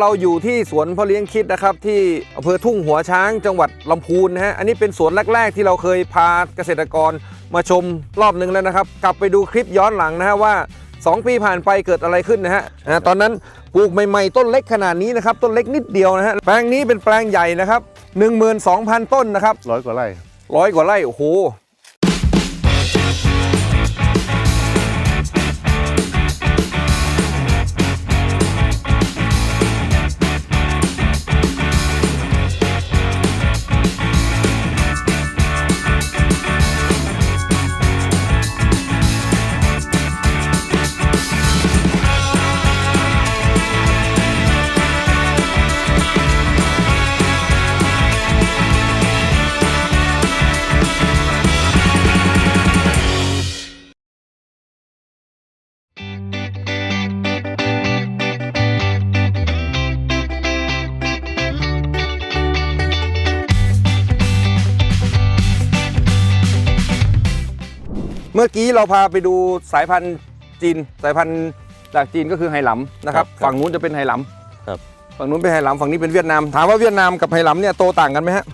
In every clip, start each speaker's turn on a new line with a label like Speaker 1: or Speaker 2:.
Speaker 1: เราอยู่ที่สวนพ่อเลี้ยงคิดนะครับที่อำเภอทุ่งหัวช้างจังหวัดลำพูนนะฮะอันนี้เป็นสวนแรก ๆ ที่เราเคยพาเกษตรกรมาชมรอบหนึ่งแล้วนะครับ กลับไปดูคลิปย้อนหลังนะฮะว่า 2 ปีผ่านไปเกิดอะไรขึ้นนะฮะนะฮะตอนนั้นปลูกใหม่ ๆ ต้นเล็กขนาดนี้นะครับต้นเล็กนิดเดียวนะฮะแปลงนี้เป็นแปลงใหญ่นะครับ 12,000 ต้นนะครับ
Speaker 2: ร้อยกว่าไร่
Speaker 1: ร้อยกว่าไร่โอ้โห มื่อกี้เราพาไปดูสายพันธุ์จีน สายพันธุ์จากจีนก็คือไหหลำนะครับ
Speaker 2: ครับ
Speaker 1: ฝั่งนู้นจะเป็นไหหลำ
Speaker 2: ครับ
Speaker 1: ฝั่งนู้นเป็นไหหลำฝั่งนี้เป็นเวียดนามถามว่าเวียดนามกับไหหลำเนี่ยโตต่างกันไหมฮะ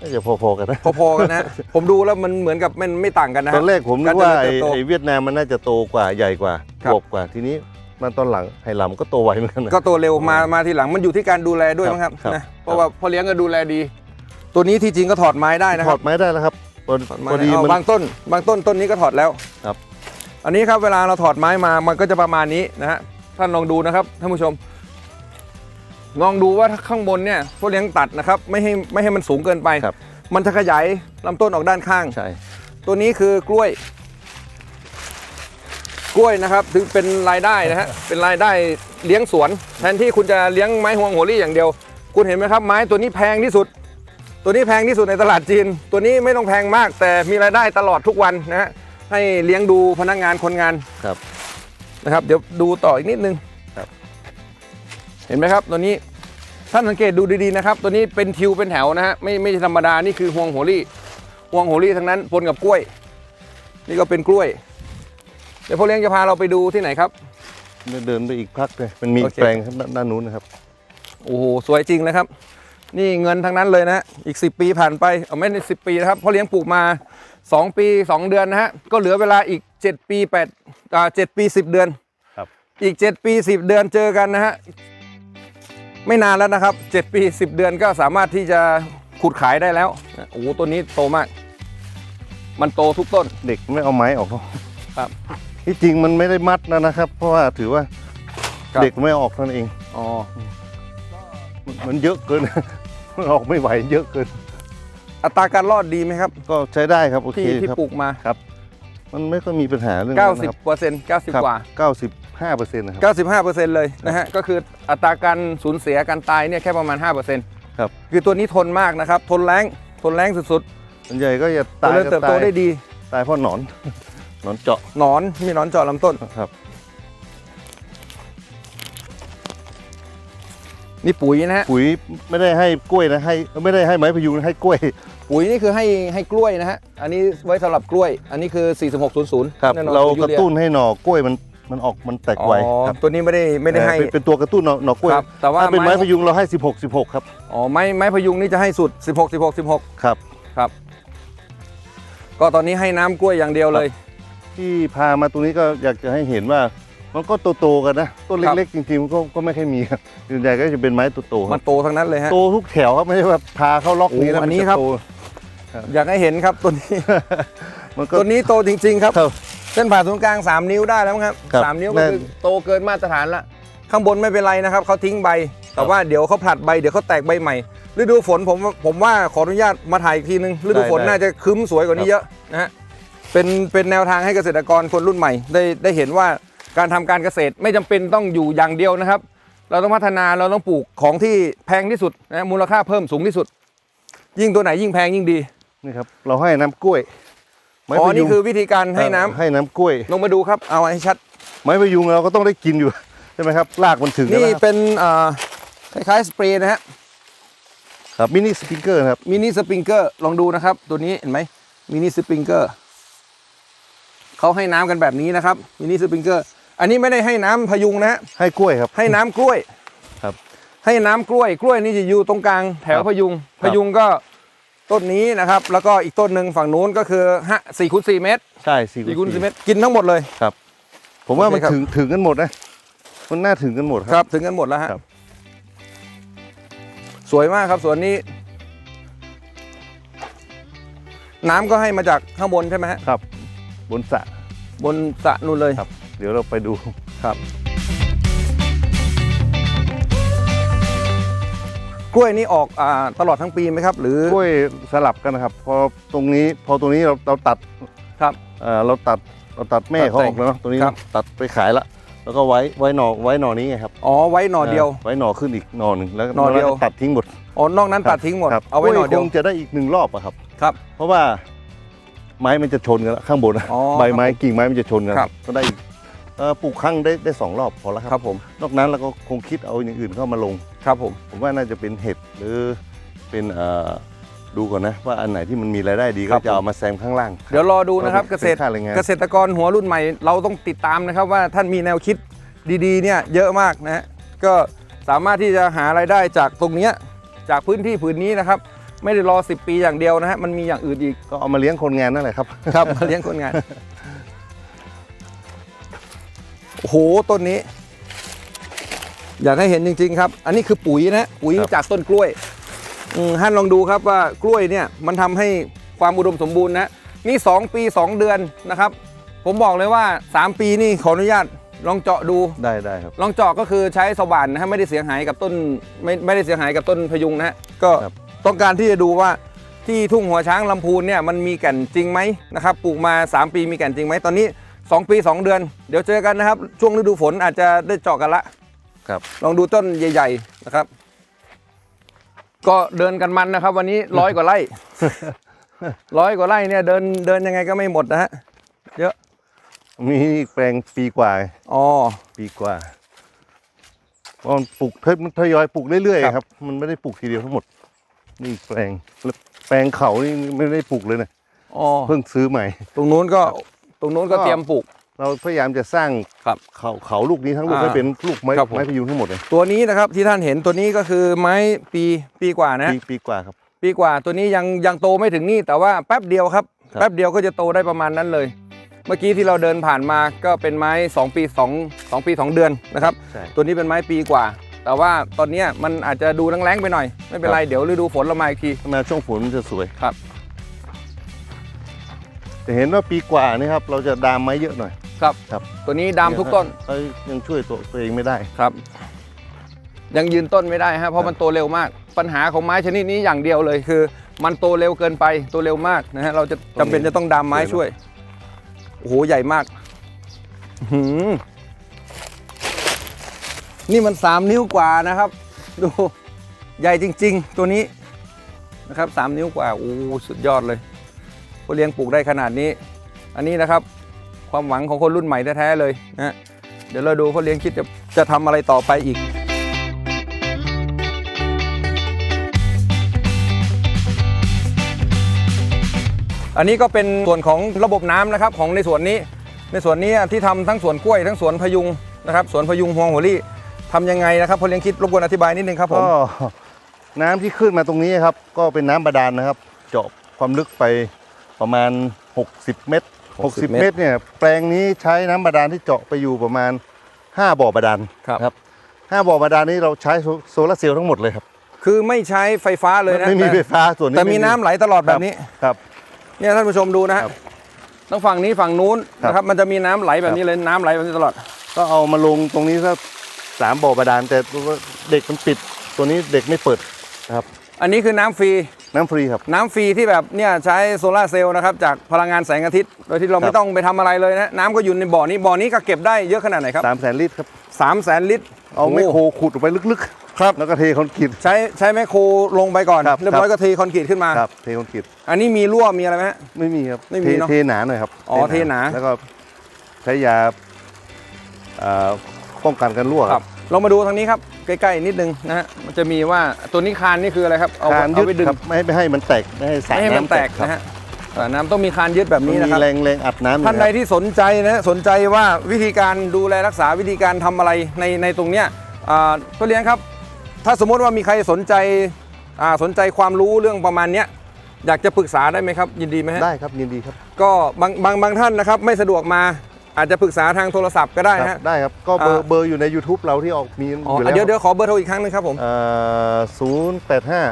Speaker 2: น่าจะพอๆกันนะ
Speaker 1: พอๆกันนะฮะ ผมดูแล้วมันเหมือนกับมันไม่ต่างกันนะ
Speaker 2: ต
Speaker 1: ฮะ
Speaker 2: อนแรกผมนึกว่า
Speaker 1: การเจ
Speaker 2: ไอ้
Speaker 1: ริญเติบโต
Speaker 2: ไอ้เวียดนามมันน่าจะโตกว่าใหญ่กว่า
Speaker 1: ครับ
Speaker 2: อวบกว่าทีนี้มันตอนหลังไหหลำก็โตไวเหมือนกันนะ
Speaker 1: ก็โตเร็วมามาทีหลังมันอยู่ที่การดูแลด้วย
Speaker 2: ครับ
Speaker 1: มั้งครับ
Speaker 2: ครับ
Speaker 1: นะเพราะว่าพ่อเลี้ยงก็ดูแลดี ตัวนี้ที่จริงก็ถอดไม้ได้นะ
Speaker 2: ถ
Speaker 1: ค
Speaker 2: อ
Speaker 1: รับ
Speaker 2: ดไม้ได้แล้วครับ พอ
Speaker 1: ถอดไม้
Speaker 2: พอดี
Speaker 1: เอา
Speaker 2: มัน
Speaker 1: บางต้น บางต้นต้นนี้ก็ถอดแล้ว
Speaker 2: ครับ
Speaker 1: อันนี้ครับเวลาเราถอดไม้มามันก็จะประมาณนี้นะฮะท่านลองดูนะครับท่านผู้ชมลองดูว่าข้างบนเนี่ยพ่อเลี้ยงตัดนะครับ ไม่ให้ไม่ให้มันสูงเกินไป
Speaker 2: ครับ
Speaker 1: มันจะขยายลำต้นออกด้านข้าง
Speaker 2: ใช่
Speaker 1: ตัวนี้คือกล้วย กล้วยนะครับถึงเป็นรายได้นะฮะ เป็นรายได้เลี้ยงสวน แทนที่คุณจะเลี้ยงไม้ฮวงโหรี่อย่างเดียว คุณเห็นไหมครับ ไม้ตัวนี้แพงที่สุด ตัวนี้แพงที่สุดในตลาดจีน ตัวนี้ไม่ต้องแพงมาก แต่มีรายได้ตลอดทุกวันนะฮะให้เลี้ยงดูพนักงานคนงาน
Speaker 2: ครับ
Speaker 1: นะครับ เดี๋ยวดูต่ออีกนิดนึง
Speaker 2: ครับ
Speaker 1: เห็นไหมครับ ตัวนี้ท่านสังเกตดูดีๆนะครับ ตัวนี้เป็นทิวเป็นแถวนะฮะไม่ไม่ใช่ธรรมดานี่คือฮวงโหรี่ฮวงโหรี่ทั้งนั้นปนกับกล้วย นี่ก็เป็นกล้วย เดี๋ยวพ่อเลี้ยงจะพาเราไปดูที่ไหนครับ
Speaker 2: เดินไปอีกพักเลยมันมี
Speaker 1: โอเค
Speaker 2: แปลงข้างด้านด้านนู้นนะครับ
Speaker 1: โอ้โหสวยจริงนะครับ นี่เงินทั้งนั้นเลยนะฮะอีก 10 ปีผ่านไปเอาไม่ได้10ปีนะครับพ่อเลี้ยงปลูกมา 2 ปี 2 เดือนนะฮะก็เหลือเวลาอีก 7 ปี8อ่า7ปี 10 เดือน
Speaker 2: ครับ
Speaker 1: อีก 7 ปี 10 เดือนเจอกันนะฮะไม่นานแล้วนะครับ 7 ปี 10 เดือนก็สามารถที่จะขุดขายได้แล้วโอ้โหตัวนี้โตมาก มันโตทุกต้น
Speaker 2: เด็กไม่เอาไม้ออกหรอก
Speaker 1: ครับ
Speaker 2: ที่จริงมันไม่ได้มัดนะนะครับ เพราะว่าถือว่า
Speaker 1: ครับ
Speaker 2: เด็กไม่เอาออกเท่านั้นเอง
Speaker 1: อ๋อ
Speaker 2: มันมันเยอะเกินมัน ออกไม่ไหวเยอะเกิน
Speaker 1: อัตราการรอดดีไหมครับ
Speaker 2: ก็ใช้ได้ครับโอเค
Speaker 1: ที่ที่
Speaker 2: ครับ
Speaker 1: ปลูกมา
Speaker 2: มันไม่ค่อยมีปัญหาเรื่องนั้นนะครับ
Speaker 1: 90เปอร์เซ็นต์90 กว่า
Speaker 2: เก้าสิบห้าเปอร์เซ็นต์นะครับ
Speaker 1: 95%เลยนะฮะก็คืออัตราการสูญเสียการตายเนี่ยแค่ประมาณ5%
Speaker 2: ครับ
Speaker 1: คือตัวนี้ทนมากนะครับ ทนแรงทนแรงสุด
Speaker 2: ส่วนใหญ่ก็จะ
Speaker 1: ๆ
Speaker 2: ตาย
Speaker 1: เจริญเติบโต
Speaker 2: ตาย
Speaker 1: ได้ดี
Speaker 2: ตายเพราะหนอน หนอนเจาะ
Speaker 1: หนอนมีหนอนเจาะลำต้น
Speaker 2: ครับ
Speaker 1: นี่ปุ๋ยนะฮะ
Speaker 2: ปุ๋ยไม่ได้ให้กล้วยนะให้ไม่ได้ให้ไม้พยุงนะให้กล้วย
Speaker 1: ปุ๋ยนี่คือให้ให้กล้วยนะฮะอันนี้ไว้สำหรับกล้วย อันนี้คือ 4600
Speaker 2: ครับ
Speaker 1: แน่นอน
Speaker 2: เรา
Speaker 1: ปุ๋ย
Speaker 2: กระ
Speaker 1: ยู
Speaker 2: ตุ้นให้หน่อกล้วยมันมันออกมันแตก
Speaker 1: อ๋อ
Speaker 2: ไวครับ
Speaker 1: ตัวนี้ไม่ได้ไม่ได้ให้
Speaker 2: เอ่อเป็นเป็นตัวกระตุ้นหน่อหน่อกล้วย
Speaker 1: ครับแต่ว่า
Speaker 2: ถ้าเป็นไม้พยุงเราให้ 16 16 ครับ
Speaker 1: อ๋อไม้ไม้พยุงนี่จะให้สุด 16 16 16
Speaker 2: ครับ
Speaker 1: ครับก็ตอนนี้ให้น้ำกล้วยอย่างเดียวเลย
Speaker 2: ที่พามาตรงนี้ก็อยากจะให้เห็นว่า มันก็โตๆกันนะ ต้น
Speaker 1: ครับ
Speaker 2: เล็กๆจริงๆมันก็ก็ไม่ค่อยมีครับส่วนใหญ่ก็จะเป็นไม้โตๆค
Speaker 1: มั
Speaker 2: รั
Speaker 1: น
Speaker 2: บ
Speaker 1: โตทั้งนั้นเลยฮะ
Speaker 2: โตทุกแถวครับไม่ใช่ว่าพาเข้าล็อกนี้แล้ว
Speaker 1: โอ้อัน
Speaker 2: มั
Speaker 1: นี้
Speaker 2: จะ
Speaker 1: ครับ
Speaker 2: โต
Speaker 1: อยากให้เห็นครับตัวนี้
Speaker 2: มันก็
Speaker 1: ตัวนี้โตจริง ๆ ครับ
Speaker 2: ครับ
Speaker 1: เส้นผ่าศูนย์กลาง 3 นิ้วได้แล้วมั้งครับ
Speaker 2: ครับ
Speaker 1: สามนิ้วก็
Speaker 2: แน่น
Speaker 1: คือโตเกินมาตรฐานละ ข้างบนไม่เป็นไรนะครับเขาทิ้งใบแต่ว่าเดี๋ยวเขาผลัดใบเดี๋ยวเขาแตกใบใหม่ ฤดูฝนผมผมว่าขออนุญาตมาถ่ายอีกทีนึงฤดูฝน
Speaker 2: ได้
Speaker 1: น่าจะคึ้มสวยกว่านี้เยอะนะฮะเป็นเป็นแนวทางให้เกษตรกรคนรุ่นใหม่ได้ได้เห็นว่า การทำการเกษตรไม่จำเป็นต้องอยู่อย่างเดียวนะครับ เราต้องพัฒนาเราต้องปลูกของที่แพงที่สุดนะมูลค่าเพิ่มสูงที่สุด ยิ่งตัวไหนยิ่งแพงยิ่งดี
Speaker 2: นี่ครับเราให้น้ำกล้วยไม้
Speaker 1: อ๋อ
Speaker 2: พยุ
Speaker 1: นี่
Speaker 2: ง
Speaker 1: คือวิธีการให้น้ำ
Speaker 2: ให้น้ำกล้วย
Speaker 1: ลงมาดูครับเอาให้ชัด
Speaker 2: ไม้พยุงเราก็ต้องได้กินอยู่ใช่ไหมครับรากมันถึง
Speaker 1: นี่
Speaker 2: แล้วครับ
Speaker 1: เป็นอ่าคล้ายๆสเปรย์นะฮะ
Speaker 2: ครับมินิสปริงเกอร์ครับ
Speaker 1: มินิสปริงเกอร์ลองดูนะครับ ตัวนี้เห็นไหมมินิสปริงเกอร์เขาให้น้ำกันแบบนี้นะครับมินิสปริงเกอร์ อันนี้ไม่ได้ให้น้ำพยุงนะฮะ
Speaker 2: ให้กล้วยครับ
Speaker 1: ให้น้ำกล้วย
Speaker 2: ครับ
Speaker 1: ให้น้ำกล้วย กล้วยนี่จะอยู่ตรงกลางแถว
Speaker 2: ครับ
Speaker 1: พยุง
Speaker 2: ค
Speaker 1: พ
Speaker 2: รับ
Speaker 1: ยุงก็ต้นนี้นะครับ แล้วก็อีกต้นหนึ่งฝั่งนู้นก็คือห้าสี่คูณสี่เมตร
Speaker 2: ใช่สี่
Speaker 1: สี่คูณ
Speaker 2: สี่
Speaker 1: สี่เมตร กินทั้งหมดเลย
Speaker 2: ครับ ผมว่า
Speaker 1: โอเค
Speaker 2: มัน
Speaker 1: ครับ
Speaker 2: ถึงถึงกันหมดนะมันน่าถึงกันหมดค
Speaker 1: ครับรับ ถึงกันหมดแล้วฮะ
Speaker 2: ครับ
Speaker 1: สวยมากครับสวนนี้ น้ำก็ให้มาจากข้างบนใช่ไหมฮะ
Speaker 2: ครับ บนสระ
Speaker 1: บนสระนู่นเลย
Speaker 2: ครับ เดี๋ยวเราไปดู
Speaker 1: ครับ กล้วยนี่ออกอ่าตลอดทั้งปีไหมครับ หรือก
Speaker 2: ล้วยสลับกันนะครับ พอตรงนี้พอตรงนี้เราเราตัด
Speaker 1: ครับ
Speaker 2: เอ่อเราตัดเราตัดแม่
Speaker 1: ตัด
Speaker 2: เขาอ
Speaker 1: แต่
Speaker 2: องกแล้วเนอะตรงนี้
Speaker 1: ครับ
Speaker 2: ตัดไปขายละ แล้วก็ไว้ไว้หน่อไว้หน่อนี้ไงครับ
Speaker 1: อ๋อไว้หน่อเดียว
Speaker 2: ไว้หน่อขึ้นอีกหน่อหนึ่งแล้ว
Speaker 1: หน่อเดียว
Speaker 2: แล้ก็ตัดทิ้งหมด
Speaker 1: อ๋อนอกนั้นตัดทิ้งหมด
Speaker 2: ครับ
Speaker 1: เอาไว้หน่อเดียว
Speaker 2: กล้คงจะได้อีกหนึ่งรอบอะครับ
Speaker 1: ครับ
Speaker 2: เพราะว่าไม้มันจะชนกันแล้วข้างบนนะ
Speaker 1: อ๋อ
Speaker 2: ใบไม้กิ่งไม้มันจะชนกัน
Speaker 1: ครับ
Speaker 2: ก็ได้อีก เอ่อปลูกครั้งได้ได้สองรอบพอแล้วค
Speaker 1: ค
Speaker 2: รั
Speaker 1: รับบผม
Speaker 2: นอกนั้นเราก็คงคิดเอาอย่างอื่นเข้ามาลง
Speaker 1: ครับผม
Speaker 2: ผมว่าน่าจะเป็นเห็ดหรือเป็นเอ่อดูก่อนนะ ว่าอันไหนที่มันมีรายได้ดี
Speaker 1: ครั
Speaker 2: ก็
Speaker 1: บ
Speaker 2: จะเอามาแซมข้างล่าง
Speaker 1: เดี๋ยวรอดูนะครับเกษตร
Speaker 2: ป็ค่าแรงงาน
Speaker 1: เกษตรกรหัวรุ่นใหม่เราต้องติดตามนะครับว่าท่านมีแนวคิดดีๆเนี่ยเยอะมากนะฮะก็สามารถที่จะหารายได้จากตรงเนี้ยจากพื้นที่ผืนนี้นะครับ ไม่ได้รอ 10 ปีอย่างเดียวนะฮะมันมีอย่างอื่นอีก
Speaker 2: ก็เอามาเลี้ยงคนงานนั่นแหละครับ
Speaker 1: ครับมาเลี้ยงคนงาน โอ้โหต้นนี้ อยากให้เห็นจริง ๆ ครับ อันนี้คือปุ๋ยนะปุ๋ย
Speaker 2: ครับ
Speaker 1: จากต้นกล้วยอืมท่านลองดูครับว่ากล้วยเนี่ยมันทำให้ความอุดมสมบูรณ์นะนี่ 2 ปี 2 เดือนนะครับ ผมบอกเลยว่า 3 ปีนี่ขออนุญาตลองเจาะดู
Speaker 2: ได้ได้ครับ
Speaker 1: ลองเจาะก็คือใช้สว่านนะฮะไม่ได้เสียหายกับต้นไม่ไม่ได้เสียหายกับต้นพยุงนะฮะก็
Speaker 2: ครับ
Speaker 1: ต้องการที่จะดูว่าที่ทุ่งหัวช้างลำพูนเนี่ยมันมีแก่นจริงไหมนะครับปลูกมา 3 ปีมีแก่นจริงไหมตอนนี้ 2 ปี 2 เดือน เดี๋ยวเจอกันนะครับ ช่วงฤดูฝนอาจจะได้เจาะกันละ
Speaker 2: ครับ
Speaker 1: ลองดูต้นใหญ่ ๆนะครับ ก็เดินกันมันนะครับ วันนี้ร้อยกว่าไร่ร้อยกว่าไร่เนี่ยเดินเดินยังไงก็ไม่หมดนะฮะเยอะ
Speaker 2: มีอีกแปลงปีกว่า
Speaker 1: อ๋อ
Speaker 2: ปีกว่าเพราะมันปลูกมันทยอยปลูกเรื่อย
Speaker 1: ครับ
Speaker 2: ๆครับ มันไม่ได้ปลูกทีเดียวทั้งหมด นี่อีกแปลงแล้วแปลงเขานี่ไม่ได้ปลูกเลยนะ
Speaker 1: อ๋อ
Speaker 2: เพิ่งซื้อใหม่
Speaker 1: ตรงนู้นก็ ตรงนู้นก็
Speaker 2: ก็
Speaker 1: เตรียมปลูก
Speaker 2: เราพยายามจะสร้าง
Speaker 1: ครับ
Speaker 2: เขาเขาลูกนี้ทั้งลูก
Speaker 1: อ่า
Speaker 2: ให้เป็นลูกไม้
Speaker 1: ครับผม
Speaker 2: ไม้พยุงทั้งหมดเลย
Speaker 1: ตัวนี้นะครับที่ท่านเห็นตัวนี้ก็คือไม้ปีปีกว่านะ
Speaker 2: ปีปีกว่าครับ
Speaker 1: ปีกว่าตัวนี้ยังยังโตไม่ถึงนี่แต่ว่าแป๊บเดียวครับ
Speaker 2: ครับ
Speaker 1: แป๊บเดียวก็จะโตได้ประมาณนั้นเลย เมื่อกี้ที่เราเดินผ่านมาก็เป็นไม้ 2 ปี2 2ปี 2 เดือนนะครับ
Speaker 2: ใช่
Speaker 1: ตัวนี้เป็นไม้ปีกว่า แต่ว่าตอนเนี้ยมันอาจจะดูแรงๆไปหน่อย ไม่เป็นไรเดี๋ยวฤดูฝนเรามาอีกที
Speaker 2: ถ้ามาช่วงฝนมันจะสวย
Speaker 1: ครับ
Speaker 2: แต่เห็นว่าปีกว่านี่ครับเราจะดามไม้เยอะหน่อย
Speaker 1: ครับ
Speaker 2: ครับ
Speaker 1: ตัวนี้ดามทุกต้น
Speaker 2: เขายังช่วยตัวตัวเองไม่ได้
Speaker 1: ครับ ยังยืนต้นไม่ได้ฮะเพ
Speaker 2: ครั
Speaker 1: ราะ
Speaker 2: บ
Speaker 1: มันโตเร็วมาก ปัญหาของไม้ชนิดนี้อย่างเดียวเลยคือ มันโตเร็วเกินไปโตเร็วมากนะฮะเราจะจำเป็นจะต้องดามไม้ช่วยโอ้โหใหญ่มากอื้อหือนี่มันสามนิ้วกว่านะครับ ดูใหญ่จริง ๆ ตัวนี้นะครับสามนิ้วกว่าโอ้โหสุดยอดเลย ผู้เลี้ยงปลูกได้ขนาดนี้ อันนี้นะครับ ความหวังของคนรุ่นใหม่แท้ๆเลยนะเดี๋ยวเราดูเขาเลี้ยงคิดจะจะทำอะไรต่อไปอีกอันนี้ก็เป็นส่วนของระบบน้ำนะครับของในสวนนี้ ในสวนนี้ที่ทำทั้งสวนกล้วย ทั้งสวนพยุงนะครับสวนพยุงฮวงหัวลี่ทำยังไงนะครับพอเลี้ยงคิดรบกวนอธิบายนิดนึงครับผม
Speaker 2: ก็น้ำที่ขึ้นมาตรงนี้ครับ ก็เป็นน้ำบาดาลนะครับ เจาะความลึกไป ประมาณ 60 เมตร60 เมตรเนี่ยแปลงนี้ใช้น้ำบาดาลที่เจาะไปอยู่ประมาณ 5 บ่อบาดาล
Speaker 1: ครับ
Speaker 2: ครับ5บ่อบาดาลนี้เราใช้โซโซลาร์เซลล์ทั้งหมดเลยครับ
Speaker 1: คือไม่ใช้ไฟฟ้าเลยนะ
Speaker 2: ไม่มี
Speaker 1: แต่
Speaker 2: ไฟฟ้าส่วนนี้
Speaker 1: แต่มีน้ำไหลตลอดแบบนี้
Speaker 2: ครับ
Speaker 1: เนี่ยท่านผู้ชมดูนะฮะ
Speaker 2: ครับ
Speaker 1: ต้องฝั่งนี้ฝั่งนู้น
Speaker 2: ครับ
Speaker 1: นะครับมันจะมีน้ำไหลแบบนี้เลยน้ำไหลแบบนี้ตลอด
Speaker 2: ก็เอามาลงตรงนี้สักสามบ่อบาดาลแต่ตัวเด็กมันปิดตัวนี้เด็กไม่เปิดครับ
Speaker 1: อันนี้คือน้ำฟรี
Speaker 2: น้ำฟรีครับ
Speaker 1: น้ำฟรีที่แบบเนี่ยใช้โซลาร์เซลล์นะครับจากพลังงานแสงอาทิตย์โดยที่เรา
Speaker 2: ครับ
Speaker 1: ไม่ต้องไปทำอะไรเลยนะน้ำก็อยู่ในบ่อนี้บ่อนี้ก็เก็บได้เยอะขนาดไหนครับ
Speaker 2: สามแสนลิตรครับ
Speaker 1: สามแสนลิตร
Speaker 2: เอาไมโครขุดออกไปลึกๆ ครับ แล้วก็เทคอนกรีต
Speaker 1: ใช้ใช้แมคโครลงไปก่อน
Speaker 2: ครับ
Speaker 1: เรียบร้อยก็เทคอนกรีตขึ้นมา
Speaker 2: ครับเทคอนกรีต
Speaker 1: อันนี้มีรั่วมีอะไรไหมฮะ
Speaker 2: ไม่มีครับ
Speaker 1: ไม่มี
Speaker 2: เท
Speaker 1: เนอะ
Speaker 2: เทหนาหน่อยครับ
Speaker 1: อ๋อเทหนา
Speaker 2: แล้วก็ใช้ยาเอ่อป้องกันการรั่ว
Speaker 1: ค
Speaker 2: ค
Speaker 1: รั
Speaker 2: รั
Speaker 1: บบเรามาดูทางนี้ครับ ใกล้ๆนิดนึงนะฮะมันจะมีว่าตัวนี้คานนี่คืออะไรครับเอา
Speaker 2: การ
Speaker 1: เอา
Speaker 2: ยึด
Speaker 1: ไปดึง
Speaker 2: ครับไม่ให้ไม่ให้มันแตกไม่ให้สาย
Speaker 1: ไม่ให้มัน
Speaker 2: น้ำ
Speaker 1: แตก
Speaker 2: ครับ
Speaker 1: นะฮะอ่าน้ำต้องมีคานยึดแบบ
Speaker 2: มัน
Speaker 1: นี้
Speaker 2: มี
Speaker 1: นะครับ
Speaker 2: แรงแรงอัดน้ำอยู่
Speaker 1: ท่านใด
Speaker 2: ครับ
Speaker 1: ที่สนใจนะสนใจว่าวิธีการดูแลรักษาวิธีการทำอะไรในในตรงเนี้ยอ่าก็เลี้ยงครับ ถ้าสมมติว่ามีใครสนใจอ่าสนใจความรู้เรื่องประมาณเนี้ยอยากจะปรึกษาได้ไหมครับ ยินดีไหมฮะ
Speaker 2: ได้ครับยินดีครับ
Speaker 1: ก็บางบางบางท่านนะครับไม่สะดวกมา อาจจะปรึกษาทางโทรศัพท์ก็ได้
Speaker 2: ค
Speaker 1: นะ
Speaker 2: รั
Speaker 1: ฮะ
Speaker 2: บได้ครับ ก็เบอร์
Speaker 1: อ่า
Speaker 2: เบอร์อยู่ใน YouTube เราที่ออกมี
Speaker 1: อ๋อ
Speaker 2: อยู่แล้ว
Speaker 1: เดี๋ยวเดี๋ยวขอเบอร์โทรอีกครั้งหนึงครับผม
Speaker 2: ศูนย์แปดห้า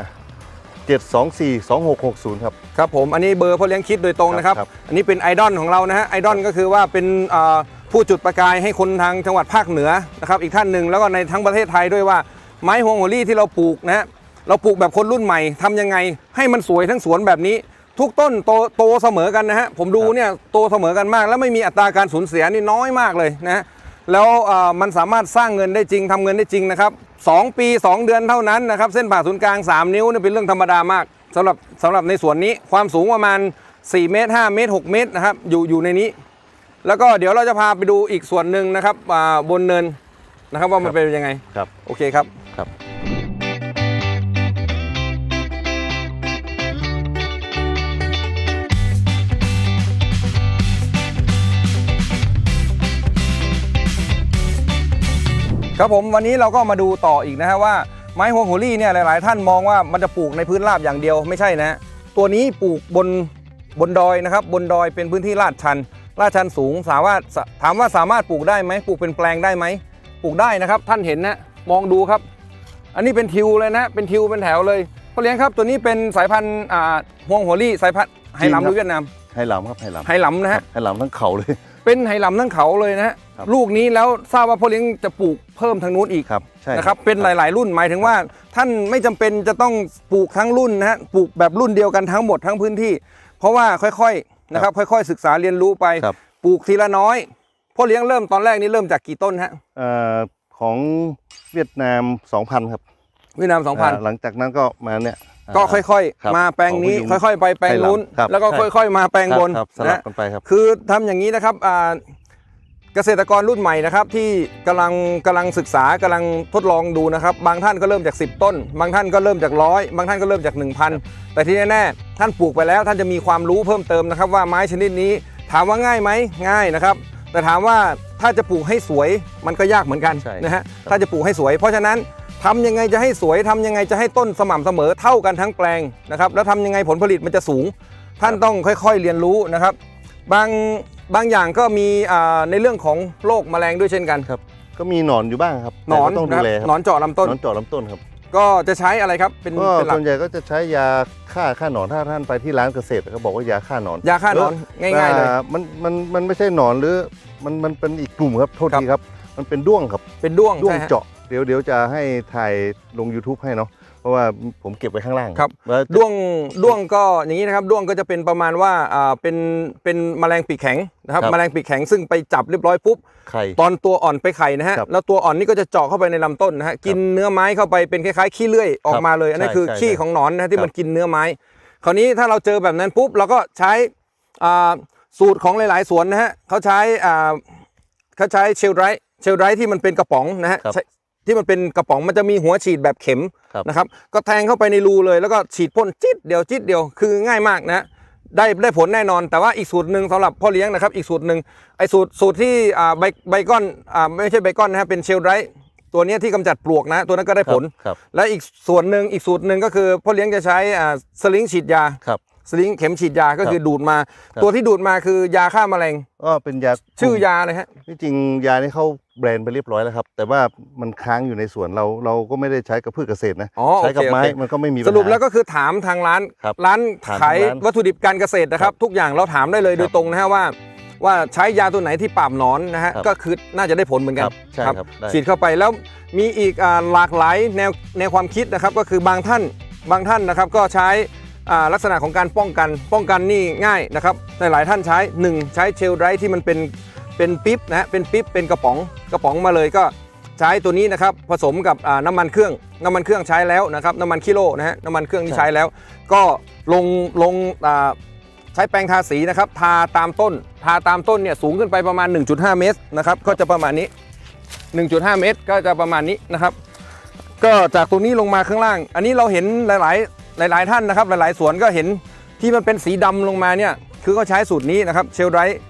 Speaker 2: เจ็ดสองสี่สองหกหกศูนย์ครับ
Speaker 1: ครับผมอันนี้เบอร์พ่อเลี้ยงคิดโดยตรงนะครับ
Speaker 2: ครับ
Speaker 1: อันนี้เป็นไอดอลของเรานะฮะไอดอลก็คือว่าเป็นอ่าผู้จุดประกายให้คนทางจังหวัดภาคเหนือนะครับอีกท่านหนึ่งแล้วก็ในทั้งประเทศไทยด้วยว่าไม้ฮวงหัวลี่ที่เราปลูกนะฮะเราปลูกแบบคนรุ่นใหม่ทำยังไงให้มันสวยทั้งสวนแบบนี้ ทุกต้นโตโตเสมอกันนะฮะผมดูเนี่ยโตเสมอกันมาก แล้วไม่มีอัตราการสูญเสียนี่น้อยมากเลยนะฮะแล้วอ่ามันสามารถสร้างเงินได้จริงทำเงินได้จริงนะครับสองปี 2 เดือนเท่านั้นนะครับเส้นผ่าศูนย์กลาง 3 นิ้วเนี่ยเป็นเรื่องธรรมดามากสำหรับสำหรับในสวนนี้ความสูงประมาณ 4 เมตร 5 เมตร 6 เมตรนะครับอยู่อยู่ในนี้ แล้วก็เดี๋ยวเราจะพาไปดูอีกส่วนหนึ่งนะครับอ่าบนเนินนะครับว่ามันเป็นยังไง
Speaker 2: ครับ
Speaker 1: โอเคครับ
Speaker 2: ครับ
Speaker 1: ครับผมวันนี้เราก็มาดูต่ออีกนะฮะว่าไม้ฮวงหัวลี่เนี่ยหลาย ๆ ท่านมองว่ามันจะปลูกในพื้นราบอย่างเดียวไม่ใช่นะฮะตัวนี้ปลูกบนบนดอยนะครับบนดอยเป็นพื้นที่ลาดชันลาดชันสูงสามารถสถามว่าสามารถปลูกได้ไหมปลูกเป็นแปลงได้ไหมปลูกได้นะครับ ท่านเห็นนะมองดูครับ อันนี้เป็นทิวเลยนะ เป็นทิวเป็นแถวเลยพ่อเลี้ยงครับตัวนี้เป็นสายพันธุ์อ่าฮวงหัวลี่สายพันธุ์ไหหลำหรือเวียดนาม
Speaker 2: ให้หลำครับให้หลำ
Speaker 1: ไหหลำนะฮะ
Speaker 2: ให้หลำทั้งเขาเลย
Speaker 1: เป็นไหหลำทั้งเขาเลยนะฮะ
Speaker 2: ครับ
Speaker 1: ลูกนี้แล้วทราบว่าพ่อเลี้ยงจะปลูกเพิ่มทางนู้นอีก
Speaker 2: ครับใช่
Speaker 1: นะครับเป็นหลาย ๆ รุ่นหมายถึงว่า ท่านไม่จำเป็นจะต้องปลูกทั้งรุ่นนะฮะปลูกแบบรุ่นเดียวกันทั้งหมดทั้งพื้นที่ เพราะว่าค่อยๆนะครับค่อยๆ ศึกษาเรียนรู้ไป
Speaker 2: ครับ
Speaker 1: ปลูกทีละน้อยพ่อเลี้ยงเริ่มตอนแรกนี่เริ่มจากกี่ต้นฮะ
Speaker 2: เอ่อของเวียดนาม 2,000 ครับ
Speaker 1: เวียดนาม
Speaker 2: อ่าหลังจากนั้นก็มาเนี่ย
Speaker 1: 2,000 ก็ค่อย
Speaker 2: ครับ
Speaker 1: ๆ มาแปลงนี้
Speaker 2: ของพยุง
Speaker 1: ค่อยๆ ไปแปลงนู้น
Speaker 2: ครับ
Speaker 1: แล้วก็
Speaker 2: ใช่
Speaker 1: ค่อย ๆ มาแปลงบน
Speaker 2: ครับครับสลับ
Speaker 1: นะ
Speaker 2: กันไปครับ
Speaker 1: คือทำอย่างนี้นะครับอ่าเกษตรกรรุ่นใหม่นะครับที่กำลังกำลังศึกษากำลังทดลองดูนะครับ บางท่านก็เริ่มจาก 10 ต้น บางท่านก็เริ่มจากร้อยบางท่านก็เริ่มจาก 1,000 แต่ที่แน่ๆท่านปลูกไปแล้วท่านจะมีความรู้เพิ่มเติมนะครับ ว่าไม้ชนิดนี้ถามว่าง่ายไหมง่ายนะครับ แต่ถามว่าถ้าจะปลูกให้สวยมันก็ยากเหมือนกัน
Speaker 2: ใช่
Speaker 1: นะฮะ
Speaker 2: ครับ
Speaker 1: ถ้าจะปลูกให้สวย เพราะฉะนั้น ทำยังไงจะให้สวยทำยังไงจะให้ต้นสม่ำเสมอเท่ากันทั้งแปลงนะครับ แล้วทำยังไงผลผลิตมันจะสูง ท่านต้องค่อยๆเรียนรู้นะครับ บางบางอย่างก็มีอ่าในเรื่องของโรคแมลงด้วยเช่นกัน
Speaker 2: ครับ ก็มีหนอนอยู่บ้างครับ
Speaker 1: หนอน
Speaker 2: แต่ก็ต้อง
Speaker 1: นะ
Speaker 2: ดู
Speaker 1: ครับ
Speaker 2: แลครับ
Speaker 1: หนอนเจาะลำต้น
Speaker 2: หนอนเจาะลำต้นครับ
Speaker 1: ก็จะใช้อะไรครับเป็น
Speaker 2: ก็
Speaker 1: เป็นหลั
Speaker 2: ส่
Speaker 1: ก
Speaker 2: วนใหญ่ก็จะใช้ยาฆ่าฆ่าหนอนถ้าท่านไปที่ร้านเกษตรเขาบอกว่ายาฆ่าหนอน
Speaker 1: ยาฆ่าหนอนง่ายๆเลย
Speaker 2: อ่มันมันมันไม่ใช่หนอนหรือมันมันเป็นอีกกลุ่มครับโทษ
Speaker 1: ครับ
Speaker 2: ทีครับ มันเป็นด้วงครับ
Speaker 1: เป็นด้วง
Speaker 2: ด้วง
Speaker 1: ใช่ฮะ
Speaker 2: เจาะ เดี๋ยวเดี๋ยวจะให้ถ่ายลง YouTube ให้เนาะเพราะว่าผมเก็บไว้ข้างล่าง
Speaker 1: ครับ
Speaker 2: แล้วจะ
Speaker 1: ด้วงด้วงก็อย่างนี้นะครับด้วงก็จะเป็นประมาณว่าอ่าเป็นเป็นแมลงปีกแข็งนะครับ
Speaker 2: ครับ
Speaker 1: แมลงปีกแข็งซึ่งไปจับเรียบร้อยปุ๊บ
Speaker 2: ไข่
Speaker 1: ตอนตัวอ่อนไปไข่นะฮะ
Speaker 2: ครับ
Speaker 1: แล้วตัวอ่อนนี่ก็จะเจาะเข้าไปในลำต้นนะฮะกินเนื้อไม้เข้าไปเป็นคล้ายๆขี้เลื่อยออกมาเลยอันนั้น
Speaker 2: ใช่
Speaker 1: คือ
Speaker 2: ใช่
Speaker 1: ขี้
Speaker 2: ใช่
Speaker 1: ของหนอนนะฮะที่
Speaker 2: ครับ
Speaker 1: มันกินเนื้อไม้ คราวนี้ถ้าเราเจอแบบนั้นปุ๊บเราก็ใช้อ่าสูตรของหลาย ๆ สวนนะฮะเขาใช้อ่า เขาใช้เชลไรท์เชลไรท์ที่มันเป็นกระป๋องนะฮะ
Speaker 2: ครับ
Speaker 1: ใช้ ที่มันเป็นกระป๋องมันจะมีหัวฉีดแบบเข็ม
Speaker 2: ครับ
Speaker 1: นะครับก็แทงเข้าไปในรูเลยแล้วก็ฉีดพ่นจิตเดียวจิตเดียวคือง่ายมากนะฮะได้ได้ผลแน่นอน แต่ว่าอีกสูตรหนึ่งสำหรับพ่อเลี้ยงนะครับ อีกสูตรหนึ่งไอ้สูตรสูตรที่อ่าใบใบก้อนอ่าไม่ใช่ใบก้อนนะฮะเป็นเชลไรท์ตัวเนี้ยที่กำจัดปลวกนะ ตัวนั้นก็ได้ผล
Speaker 2: ครับ
Speaker 1: และอีกส่วนหนึ่งอีกสูตรหนึ่งก็คือพ่อเลี้ยงจะใช้อ่าสลิงฉีดยา
Speaker 2: ครับ
Speaker 1: สลิงเข็มฉีดยาก็คือดูดมา
Speaker 2: ครับ
Speaker 1: ตัวที่ดูดมาคือยาฆ่าแมลง
Speaker 2: ก็เป็นยา
Speaker 1: ชื่อยาเลยฮะ
Speaker 2: ที่จริงยานี่เข้า แบรนด์ไปเรียบร้อยแล้วครับ แต่ว่ามันค้างอยู่ในสวนเราเราก็ไม่ได้ใช้กับพืชเกษตรนะ
Speaker 1: อ๋อ
Speaker 2: ใช้กับ
Speaker 1: โอเค
Speaker 2: ไม้
Speaker 1: โอเค
Speaker 2: มันก็ไม่มี
Speaker 1: สรุป
Speaker 2: ปัญหา
Speaker 1: แล้วก็คือถามทางร้าน
Speaker 2: ครับ
Speaker 1: ร้าน
Speaker 2: ถาม
Speaker 1: ขาย
Speaker 2: ทางร้าน
Speaker 1: วัตถุดิบการเกษตรนะครับ ทุกอย่างเราถามได้เลย
Speaker 2: ครับ
Speaker 1: โดยตรงนะฮะว่า ว่าใช้ยาตัวไหนที่ปราบหนอนนะฮะ
Speaker 2: ครับ
Speaker 1: ก็คือน่าจะได้ผลเหมือนกั
Speaker 2: คน รับใช่ครับได้
Speaker 1: ฉีดเข้าไปแล้วมีอีกอ่าหลากหลายแนวแนวความคิดนะครับก็คือบางท่านบางท่านนะครับก็ใช้อ่าลักษณะของการป้องกันป้องกันนี่ง่ายนะครับหลายๆท่านใช้หนึ่งใช้เชลไดรท์ที่มันเป็น เป็นปิ๊บนะฮะเป็นปิ๊บเป็นกระป๋องกระป๋องมาเลยก็ใช้ตัวนี้นะครับผสมกับอ่าน้ำมันเครื่องน้ำมันเครื่องใช้แล้วนะครับน้ำมันคิโลนะฮะน้ำมันเครื่องที่ใช้แล้ว ก็ลงลงอ่าใช้แปรงทาสีนะครับทาตามต้น ทาตามต้นเนี่ยสูงขึ้นไปประมาณ 1.5 เมตรนะครับก็จะประมาณนี้ 1.5 เมตรก็จะประมาณนี้นะครับ ก็จากตรงนี้ลงมาข้างล่าง อันนี้เราเห็นหลาย ๆ หลาย ๆ ท่านนะครับ หลาย ๆ สวนก็เห็นที่มันเป็นสีดำลงมาเนี่ยคือเขาใช้สูตรนี้นะครับเชลไรท์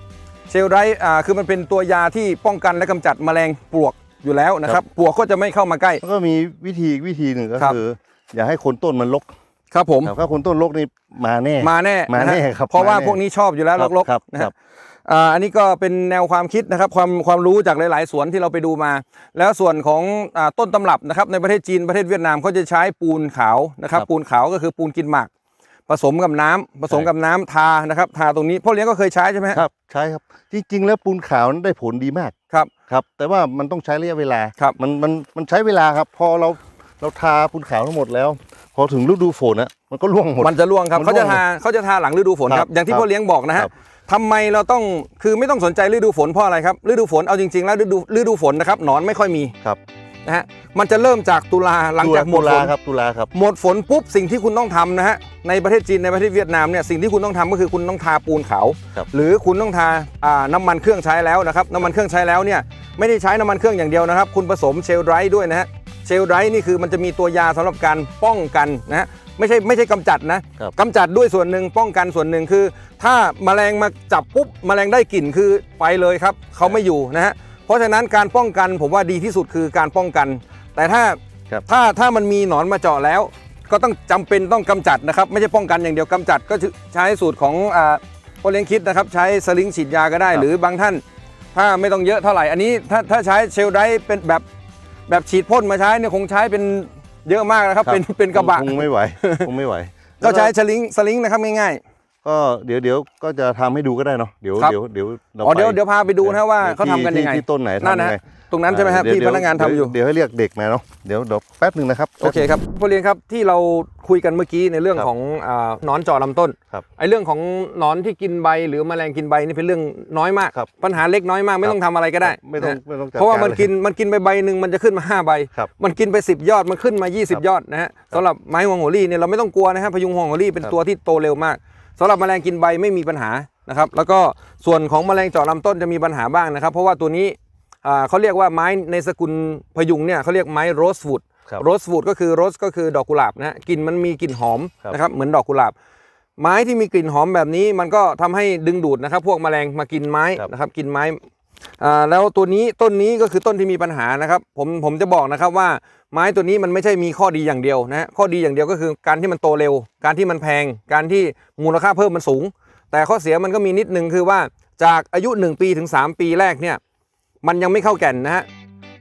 Speaker 1: เชลไรท์อ่าคือมันเป็นตัวยาที่ป้องกันและกำจัดแมลงปลวกอยู่แล้วนะครับ ปลวกก็จะไม่เข้ามาใกล้
Speaker 2: แล้วก็มีวิธีอีกวิธีหนึ่งก็
Speaker 1: ครับ
Speaker 2: คือ อย่าให้คนต้นมันรก
Speaker 1: ครับผม
Speaker 2: ครับถ้าคนต้นรกนี่มาแน่
Speaker 1: มาแน่
Speaker 2: มาแน่ะ
Speaker 1: ฮะ
Speaker 2: ครับ
Speaker 1: เพราะว่า
Speaker 2: มาแน่
Speaker 1: พวกนี้ชอบอยู่แล้ว
Speaker 2: ครับ
Speaker 1: ลก
Speaker 2: ครับ
Speaker 1: ๆนะ
Speaker 2: ค
Speaker 1: ค
Speaker 2: รั
Speaker 1: รับบอ่าอันนี้ก็เป็นแนวความคิดนะครับความความรู้จากหลาย ๆ สวนที่เราไปดูมา แล้วส่วนของอ่าต้นตำรับนะครับในประเทศจีนประเทศเวียดนามเขาจะใช้ปูนขาวนะครับ
Speaker 2: ครับ
Speaker 1: ปูนขาวก็คือปูนกินหมาก ผสมกับน้ำผสมกับน้ำทานะครับ ทาตรงนี้พ่อเลี้ยงก็เคยใช้ใช่ไหมฮะ
Speaker 2: ครับใช่ครับจริงๆแล้วปูนขาวนั้นได้ผลดีมาก
Speaker 1: ครับ
Speaker 2: ครับ แต่ว่ามันต้องใช้ระยะเวลา
Speaker 1: ครับ
Speaker 2: มันมันมันใช้เวลาครับพอเราเราทาปูนขาวทั้งหมดแล้ว พอถึงฤดูฝนนะมันก็ร่วงหมด
Speaker 1: มันจะร่วงครับ
Speaker 2: มัน
Speaker 1: เขาจะ
Speaker 2: ร่วง
Speaker 1: ทาเขาจะทาหลังฤดูฝนค
Speaker 2: ครั
Speaker 1: รับบอย่างที่
Speaker 2: ครับ
Speaker 1: พ่อเลี้ยงบอกนะฮะ
Speaker 2: ครับ
Speaker 1: ทำไมเราต้องคือไม่ต้องสนใจฤดูฝนเพราะอะไรครับฤดูฝนเอาจริงๆแล้วฤดูฤดูฝนนะครับหนอนไม่ค่อยมี
Speaker 2: ครับ
Speaker 1: นะฮะมันจะเริ่มจากตุลาหลังจากหมด
Speaker 2: ตุ
Speaker 1: ฝ
Speaker 2: ลานครับตุลาครับ
Speaker 1: หมดฝนปุ๊บสิ่งที่คุณต้องทำนะฮะในประเทศจีนในประเทศเวียดนามเนี่ยสิ่งที่คุณต้องทำก็คือคุณต้องทาปูนขาว
Speaker 2: ครับ
Speaker 1: หรือคุณต้องทาอ่าน้ำมันเครื่องใช้แล้วนะครับน้ำมันเครื่องใช้แล้วเนี่ยไม่ได้ใช้น้ำมันเครื่องอย่างเดียวนะครับ คุณผสมเชลไดร์ด้วยนะฮะเชลไดร์นี่คือมันจะมีตัวยาสำหรับการป้องกันนะฮะไม่ใช่ไม่ใช่กำจัดนะครับกำจัดด้วยส่วนหนึ่งป้องกันส่วนหนึ่งคือ ถ้าแมลงมาจับปุ๊บแมลงได้กลิ่นคือไปเลยครับเขาไม่อยู่นะฮะ เพราะฉะนั้นการป้องกันผมว่าดีที่สุดคือการป้องกัน แต่ถ้า
Speaker 2: ครับ
Speaker 1: ถ้าถ้ามันมีหนอนมาเจาะแล้ว ก็ต้องจำเป็นต้องกำจัดนะครับ ไม่ใช่ป้องกันอย่างเดียวกำจัดก็ใช้สูตรของอ่าพ่อเลี้ยงคิดนะครับ ใช้สลิงฉีดยาก็ได้
Speaker 2: ครับ
Speaker 1: หรือบางท่าน ถ้าไม่ต้องเยอะเท่าไหร่อันนี้ถ้าถ้าใช้เชลไดร์เป็นแบบแบบฉีดพ่นมาใช้เนี่ยคงใช้เป็นเยอะมากนะครับ
Speaker 2: ครับ
Speaker 1: เป็นเป็นกระบะ
Speaker 2: คงไม่ไหว คงไม่ไหว
Speaker 1: ก็ใช้
Speaker 2: แล้ว
Speaker 1: สลิงสลิงนะครับง่าย
Speaker 2: ก็เดี๋ยวเดี๋ยวก็จะทำให้ดูก็ได้เนาะเดี๋ยว
Speaker 1: ครับ
Speaker 2: เดี๋ยวเดี๋ยวรา
Speaker 1: ๆอ๋อเดี๋ยว
Speaker 2: ไป
Speaker 1: เดี๋ยวพาไปดูนะว่า
Speaker 2: ดี๋ยว
Speaker 1: เขาทำกันยังไง
Speaker 2: ที่ที่ต้นไหน
Speaker 1: นั่น
Speaker 2: ทำยั
Speaker 1: นะ
Speaker 2: งไง
Speaker 1: ตรงนั้นใช่ไหมครับ
Speaker 2: เดี๋ยว
Speaker 1: ที่
Speaker 2: เดี๋
Speaker 1: พ
Speaker 2: ยว
Speaker 1: นักงานทำอยู่
Speaker 2: เดี๋ยวให้เรียกเด็กมาเนาะเดี๋ยวเดี๋ยวแป๊บหนึ่งนะครับ
Speaker 1: โอเคครับพ่อเลี้ยงครับที่เราคุยกันเมื่อกี้ในเรื่อง
Speaker 2: ครับ
Speaker 1: ของอาหนอนเจาะลำต้น
Speaker 2: ครับ
Speaker 1: ไอ้เรื่องของหนอนที่กินใบหรือแมลงกินใบนี่เป็นเรื่องน้อยมาก
Speaker 2: ครับ
Speaker 1: ปัญหาเล็กน้อยมากไม่ต้องทำอะไรก็ได้
Speaker 2: ไม่ต้อง
Speaker 1: นะ
Speaker 2: ไม่ต้องจัด
Speaker 1: เพราะว่ามัน
Speaker 2: ลย
Speaker 1: กินมันกินไปใบหนึ่งมันจะขึ้นมาห้าใบ
Speaker 2: ครับ
Speaker 1: มันกินไป 10 ยอดมันขึ้นมา 20 ยอดนะฮะสำหรับไม้ฮวงโหรี่เนี่ยเราไม่ต้องกลัวนะฮะพยุงฮวงโหรี่เป็น
Speaker 2: ครับ
Speaker 1: ตัวที่โตเร็วมาก สำหรับแมลงกินใบไม่มีปัญหานะครับ แล้วก็ส่วนของแมลงเจาะลำต้นจะมีปัญหาบ้างนะครับ เพราะว่าตัวนี้อ่าเขาเรียกว่าไม้ในสกุลพยุงเนี่ยเขาเรียกไม้โรสวูด
Speaker 2: ครับ
Speaker 1: โรสวูดก็คือโรสก็คือดอกกุหลาบนะฮะกลิ่นมันมีกลิ่นหอม
Speaker 2: ครับ
Speaker 1: นะครับเหมือนดอกกุหลาบ ไม้ที่มีกลิ่นหอมแบบนี้มันก็ทำให้ดึงดูดนะครับ พวกแมลงมากินไม้
Speaker 2: ครับ
Speaker 1: นะครับกินไม้อ่าแล้วตัวนี้ต้นนี้ก็คือต้นที่มีปัญหานะครับ ผมผมจะบอกนะครับว่า ไม้ตัวนี้มันไม่ใช่มีข้อดีอย่างเดียวนะฮะข้อดีอย่างเดียวก็คือการที่มันโตเร็ว การที่มันแพง การที่มูลค่าเพิ่มมันสูง แต่ข้อเสียมันก็มีนิดนึงคือว่าจากอายุ 1 ปีถึง 3 ปีแรกเนี่ยมันยังไม่เข้าแก่นนะฮะ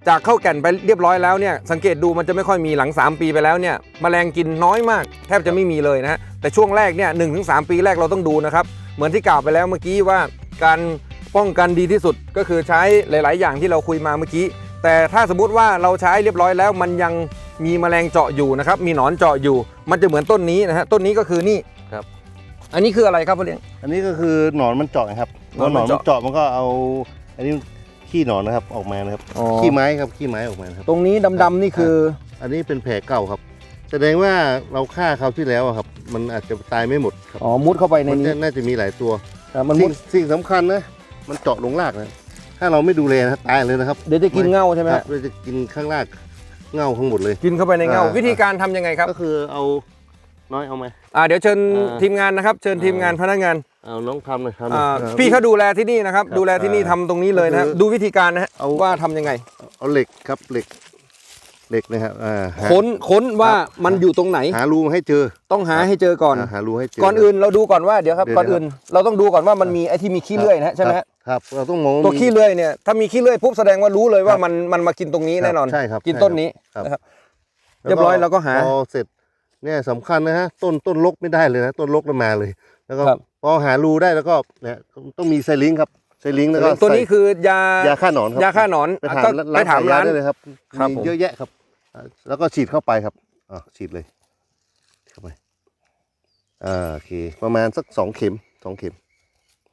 Speaker 1: จากเข้าแก่นไปเรียบร้อยแล้วเนี่ยสังเกตดูมันจะไม่ค่อยมีหลัง 3 ปีไปแล้วเนี่ยแมลงกินน้อยมาก แทบจะไม่มีเลยนะฮะแต่ช่วงแรกเนี่ยหนึ่งถึงสปีแรกเราต้องดูนะครับเหมือนที่กล่าวไปแล้วเมื่อกี้ว่าการป้องกันดีที่สุดก็คือใช้หลาย ๆ อย่างที่เราคุยมาเมื่อกี้ แต่ถ้าสมมติว่าเราใช้เรียบร้อยแล้ว มันยังมีแมลงเจาะอยู่นะครับ มีหนอนเจาะอยู่ มันจะเหมือนต้นนี้นะฮะต้นนี้ก็คือนี่
Speaker 2: ครับ
Speaker 1: อันนี้คืออะไรครับพ่อเลี้ยง
Speaker 2: อันนี้ก็คือหนอนมันเจาะครับ
Speaker 1: หนอน
Speaker 2: หน
Speaker 1: มั
Speaker 2: อนน
Speaker 1: เจาะ
Speaker 2: มันเจาะมันก็เอา อันนี้ขี้หนอนนะครับออกมานะครับ
Speaker 1: อ๋อ
Speaker 2: ขี้ไม้ครับขี้ไม้ออกมานะครับ
Speaker 1: ตรงนี้ดำๆนี่คือ
Speaker 2: อันนี้เป็นแผลเก่าครับ แสดงว่าเราฆ่าเขาวที่แล้วอะครับ มันอาจจะตายไม่หมดครับ
Speaker 1: อ๋อมุดเข้าไปใน
Speaker 2: มัน
Speaker 1: นี้
Speaker 2: น่าจะมีหลายตัว
Speaker 1: อะมันมุ
Speaker 2: สิ่
Speaker 1: ด
Speaker 2: งสิ่งสำคัญนะมันเจาะลงรากนะ ถ้าเราไม่ดูแลนะตายเลยนะครับ
Speaker 1: เดี๋ยวจะกินเง่าใช่ไหม
Speaker 2: ครั
Speaker 1: ฮะ
Speaker 2: บเราจะกินข้างรากเง่าทั้งหมดเลย
Speaker 1: กินเข้าไปในเงา
Speaker 2: อ่า
Speaker 1: วิธีการทำยังไงครับ
Speaker 2: ก็คือเอาน้อยเอาไหม
Speaker 1: อ่าเดี๋ยวเชิญ
Speaker 2: อ่า
Speaker 1: ทีมงานนะครับ เชิญ
Speaker 2: อ่า
Speaker 1: ทีมงานพนักงาน
Speaker 2: เอาน้องทำหน่อยทำหน่
Speaker 1: อ่า
Speaker 2: อยอ่า
Speaker 1: พี่เขาดูแลที่นี่นะครับ
Speaker 2: ครับ
Speaker 1: ดูแลที่นี่
Speaker 2: อ่า
Speaker 1: ทำตรงนี้เลยนะครับ
Speaker 2: ก็คือ
Speaker 1: ดูวิธีการนะฮะ
Speaker 2: เอา
Speaker 1: ว่าทำยังไง
Speaker 2: เอาเหล็กครับเหล็กเหล็กนะครับอ่าหา
Speaker 1: ค้นค้นว่า
Speaker 2: ครับ
Speaker 1: มันอยู่ตรงไหน
Speaker 2: หารูมาให้เจอ
Speaker 1: ต้องหาให้เจอก่อนา
Speaker 2: หารูให้เจอ
Speaker 1: ก่อนอื่นเราดูก่อนว่าเดี๋ยวครับ
Speaker 2: เดี๋ยว
Speaker 1: ก่อนอื่นเราต้องดูก่อนว่ามันมีไอ้ที่มีขี้เลื่อยนะฮะใช่ไหมฮะ
Speaker 2: ครับครับเราต้องมอง
Speaker 1: ตัวขี้เลื่อยเนี่ยถ้ามีขี้เลื่อยปุ๊บแสดงว่ารู้เลยว่ามันมันมากินตรงนี้
Speaker 2: ครับ
Speaker 1: แน่นอน
Speaker 2: ใช่ครับ
Speaker 1: กิน
Speaker 2: ใช่
Speaker 1: ต้นนี้
Speaker 2: ครับ
Speaker 1: นะครับเรียบร้อยเราก็หา
Speaker 2: พอเสร็จเนี่ยสำคัญนะฮะต้นต้นลกไม่ได้เลยนะต้นลกแล้วมาเลย แล้วก็
Speaker 1: ครับ
Speaker 2: พอหารูได้แล้วก็เนี่ยต้องมีไซลิงค์ครับไซลิงค์แล้วก็
Speaker 1: ตัวนี้
Speaker 2: ใส่
Speaker 1: คือยายา
Speaker 2: ฆ่าหนอนครับ
Speaker 1: ยาฆ่าหนอน
Speaker 2: ไปถาม
Speaker 1: ก็
Speaker 2: ร้าน
Speaker 1: ไปถามร้าน
Speaker 2: ขยยได้เลยครับ
Speaker 1: ครับ
Speaker 2: มี
Speaker 1: ผม
Speaker 2: เยอะแยะครับอ่าแล้วก็ฉีดเข้าไปครับอ่าฉีดเลยเข้าไปอ่าโอเค ประมาณสักสองเข็มสองเข็ม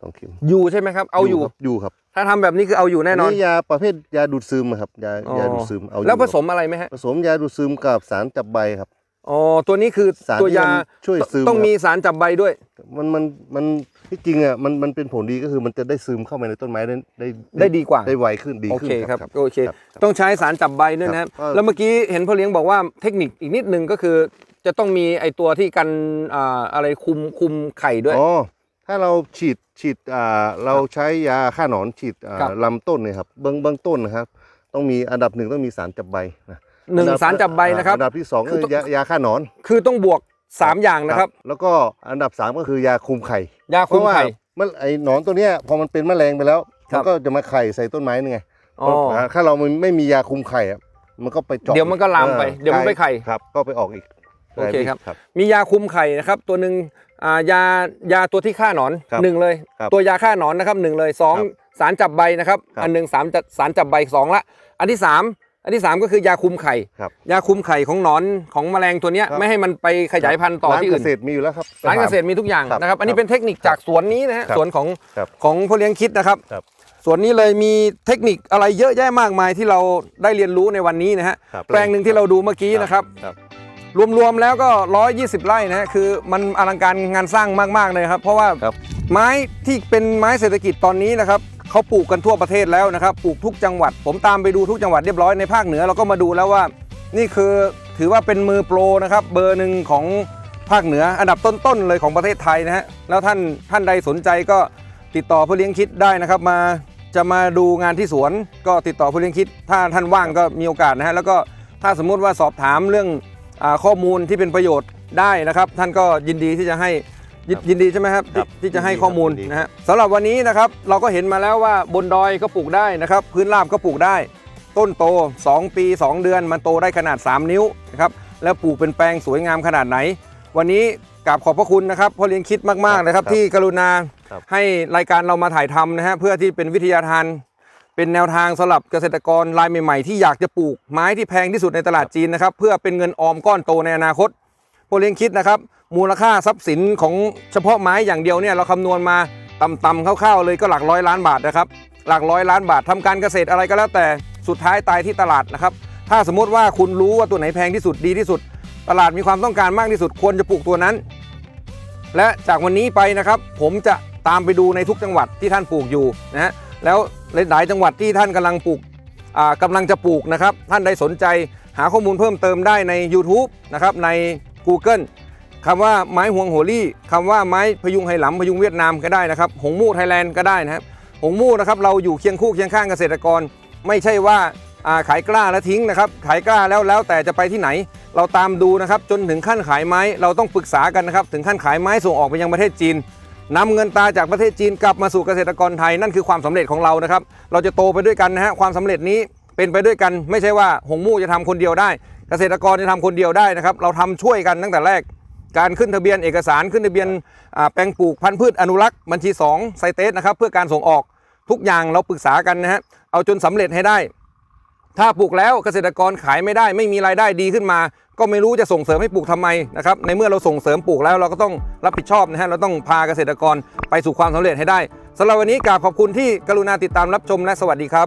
Speaker 2: สองเข็ม
Speaker 1: อยู่ใช่ไหมครับ เอาอยู่
Speaker 2: ครับอยู่ครับ
Speaker 1: ถ้าทำแบบนี้คือเอาอยู่แน่นอน
Speaker 2: ยาประเภทยาดูดซึมอะครับ ยา
Speaker 1: อ๋อยา
Speaker 2: ดูดซึม เอาอยู่
Speaker 1: แล้วผ
Speaker 2: ครับ
Speaker 1: สมอะไรไหมฮะ
Speaker 2: ผสมยาดูดซึมกับสารจับใบครับ
Speaker 1: อ๋อ ตัวนี้คือ
Speaker 2: สาร
Speaker 1: ตัว
Speaker 2: ที่
Speaker 1: ยา
Speaker 2: มันช่วยซึม
Speaker 1: ต้อง
Speaker 2: ครับ
Speaker 1: มีสารจับใบด้วย
Speaker 2: มันมันมันที่จริงอะมันมันเป็นผลดีก็คือมันจะได้ซึมเข้าไปในต้นไม้ได้ได้
Speaker 1: ได้ดีกว่า
Speaker 2: ได้ไวขึ้นดี
Speaker 1: โอ
Speaker 2: ขึ้น
Speaker 1: เคครับ โอเค
Speaker 2: ครับครับ
Speaker 1: ต้องใช้สารจับใบด้วยนะครับ
Speaker 2: ครับ
Speaker 1: แล้วเมื่อกี้เห็นพ่อเลี้ยงบอกว่าเทคนิคอีกนิดนึงก็คือ จะต้องมีไอตัวที่กันอ่าอะไรคุมคุมไข่ด้วย
Speaker 2: อ๋อ ถ้าเราฉีดฉีดอ่าเราใช้ยาฆ่าหนอนฉีดอ่า
Speaker 1: ครับ
Speaker 2: ลำต้นเนี่ยครับเบื้องเบื้องต้นนะครับ ต้องมีอันดับหนึ่งต้องมีสารจับใบนะ
Speaker 1: หนึ่ง
Speaker 2: อัดั
Speaker 1: สารจับใบนะครับ
Speaker 2: อันดับที่สองก็
Speaker 1: คือ
Speaker 2: คื
Speaker 1: ต้อง
Speaker 2: อยายาฆ่าหนอน
Speaker 1: คือต้องบวก 3 อย่างนะครับ
Speaker 2: แล้วก็อันดับสามก็คือยาคุมไข่
Speaker 1: ยา
Speaker 2: เพ
Speaker 1: คุม
Speaker 2: ราะว่า
Speaker 1: ไข่
Speaker 2: มันไอ้หนอนตัวเนี้ยพอมันเป็นแมลงไปแล้ว
Speaker 1: ครั
Speaker 2: มั
Speaker 1: บ
Speaker 2: นก็จะมาไข่ใส่ต้นไม้นี่ไง
Speaker 1: อ๋อ
Speaker 2: ถ้าเรามันไม่มียาคุมไข่อะมันก็ไปเจาะ
Speaker 1: เดี๋ยวมันก็ลามไป
Speaker 2: ออ
Speaker 1: เดี๋ยวมันไปไข่
Speaker 2: ครับ ก็ไปออกอีก
Speaker 1: โอเคครับ
Speaker 2: ครับ
Speaker 1: มียาคุมไข่นะครับ ตัวหนึ่งอ่ายายาตัวที่ฆ่าหนอน
Speaker 2: ครับ
Speaker 1: หนึ่งเลย
Speaker 2: ครับ
Speaker 1: ตัวยาฆ่าหนอนนะครับหนึ่งเลยสอง
Speaker 2: ครับ
Speaker 1: สารจับใบนะครับ
Speaker 2: ครับ
Speaker 1: อันหนึ่งสามจัดสารจับใบสองละ อันที่สามอันที่สามก็คือยาคุมไข่
Speaker 2: ครับ
Speaker 1: ยาคุมไข่ของหนอนของแมลงตัวเนี้ย
Speaker 2: ครับ
Speaker 1: ไม่ให้มันไปขยายพันธุ์ต่อ
Speaker 2: ร้าน
Speaker 1: ที่
Speaker 2: เก
Speaker 1: อื่น
Speaker 2: ษตรมีอยู่แล้วครับ
Speaker 1: ร้านเกษตรมีทุกอย่าง
Speaker 2: ครับ
Speaker 1: นะครับ อันนี้
Speaker 2: ครับ
Speaker 1: เป็นเทคนิคจากสวนนี้นะฮะ
Speaker 2: ครับ
Speaker 1: สวนของ
Speaker 2: ครับ
Speaker 1: ของพ่อเลี้ยงคิดนะครับ
Speaker 2: ครับ
Speaker 1: สวนนี้เลยมีเทคนิคอะไรเยอะแยะมากมายที่เราได้เรียนรู้ในวันนี้นะฮะ
Speaker 2: ครับ
Speaker 1: แปลงหนึ่งที่เราดูเมื่อกี้นะครับ
Speaker 2: ครับ
Speaker 1: รวมๆแล้วก็ 120 ไร่นะฮะคือมันอลังการงานสร้างมากๆเลยครับ เพราะว่า
Speaker 2: ครับ
Speaker 1: ไม้ที่เป็นไม้เศรษฐกิจตอนนี้นะครับเขาปลูกกันทั่วประเทศแล้วนะครับปลูกทุกจังหวัด ผมตามไปดูทุกจังหวัดเรียบร้อยในภาคเหนือเราก็มาดูแล้วว่า นี่คือถือว่าเป็นมือโปรนะครับเบอร์หนึ่งของภาคเหนืออันดับต้นๆเลยของประเทศไทยนะฮะแล้วท่านท่านใดสนใจก็ติดต่อผู้เลี้ยงคิดได้นะครับ มาจะมาดูงานที่สวนก็ติดต่อผู้เลี้ยงคิด ถ้าท่านว่างก็มีโอกาสนะฮะแล้วก็ถ้าสมมุติว่าสอบถามเรื่องอา ข้อมูลที่เป็นประโยชน์ได้นะครับ ท่านก็ยินดีที่จะให้ยิน
Speaker 2: ครับ
Speaker 1: ยินดีใช่ไหมครับ
Speaker 2: ครับ
Speaker 1: ที่ที่จะให้
Speaker 2: ยินดี
Speaker 1: ข้อมูล
Speaker 2: ครับยินดี
Speaker 1: นะฮะสำหรับวันนี้นะครับเราก็เห็นมาแล้วว่าบนดอยก็ปลูกได้นะครับ พื้นราบก็ปลูกได้ ต้นโต 2 ปี 2 เดือนมันโตได้ขนาด 3 นิ้วนะครับแล้วปลูกเป็นแปลงสวยงามขนาดไหน วันนี้กราบขอบพระคุณนะครับพ่อเลี้ยงคิดมากๆนะครับ
Speaker 2: ครับ
Speaker 1: ที่กรุณา
Speaker 2: ครับ
Speaker 1: ให้รายการเรามาถ่ายทำนะฮะเพื่อที่เป็นวิทยาทาน เป็นแนวทางสำหรับเกษตรกรรายใหม่ๆ ที่อยากจะปลูกไม้ที่แพงที่สุดในตลาดจีนนะครับเพื่อเป็นเงินออมก้อนโตในอนาคตพ่อเลี้ยงคิดนะครับมูลค่าทรัพย์สินของเฉพาะไม้อย่างเดียวเนี่ยเราคำนวณมาต่ำๆคร่าวๆเลยก็หลักร้อยล้านบาทนะครับหลักร้อยล้านบาททำการเกษตรอะไรก็แล้วแต่สุดท้ายตายที่ตลาดนะครับถ้าสมมติว่าคุณรู้ว่าตัวไหนแพงที่สุดดีที่สุด ตลาดมีความต้องการมากที่สุดควรจะปลูกตัวนั้น และจากวันนี้ไปนะครับ ผมจะตามไปดูในทุกจังหวัดที่ท่านปลูกอยู่นะฮะแล้ว หลายจังหวัดที่ท่านกำลังปลูกอ่ากำลังจะปลูกนะครับ ท่านใดสนใจหาข้อมูลเพิ่มเติมได้ใน YouTube นะครับใน Google คำว่าไม้ห่วงโหรี่คำว่าไม้พยุงไหหลำพยุงเวียดนามก็ได้นะครับ หงมู่ไทยแลนด์ก็ได้นะครับหงมู่นะครับเราอยู่เคียงคู่เคียงข้างเกษตรกร ไม่ใช่ว่าขายกล้าแล้วทิ้งนะครับ ขายกล้าแล้วแล้วแต่จะไปที่ไหน เราตามดูนะครับจนถึงขั้นขายไม้เราต้องปรึกษากันนะครับถึงขั้นขายไม้ส่งออกไปยังประเทศจีน นำเงินตาจากประเทศจีนกลับมาสู่เกษตรกรไทยนั่นคือความสำเร็จของเรานะครับ เราจะโตไปด้วยกันนะฮะความสำเร็จนี้เป็นไปด้วยกันไม่ใช่ว่าหงมู่จะทำคนเดียวได้ เกษตรกรจะทำคนเดียวได้นะครับ เราทำช่วยกันตั้งแต่แรก การขึ้นทะเบียนเอกสารขึ้นทะเบียนแปลงปลูกพันธุ์พืชอนุรักษ์บัญชี2ไซเตสนะครับเพื่อการส่งออกทุกอย่างเราปรึกษากันนะฮะเอาจนสำเร็จให้ได้ ถ้าปลูกแล้วเกษตรกรขายไม่ได้ ไม่มีรายได้ดีขึ้นมา ก็ไม่รู้จะส่งเสริมให้ปลูกทำไมนะครับในเมื่อเราส่งเสริมปลูกแล้วเราก็ต้องรับผิดชอบนะฮะเราต้องพาเกษตรกรไปสู่ความสำเร็จให้ได้สำหรับวันนี้กราบขอบคุณที่กรุณาติดตามรับชมและสวัสดีครับ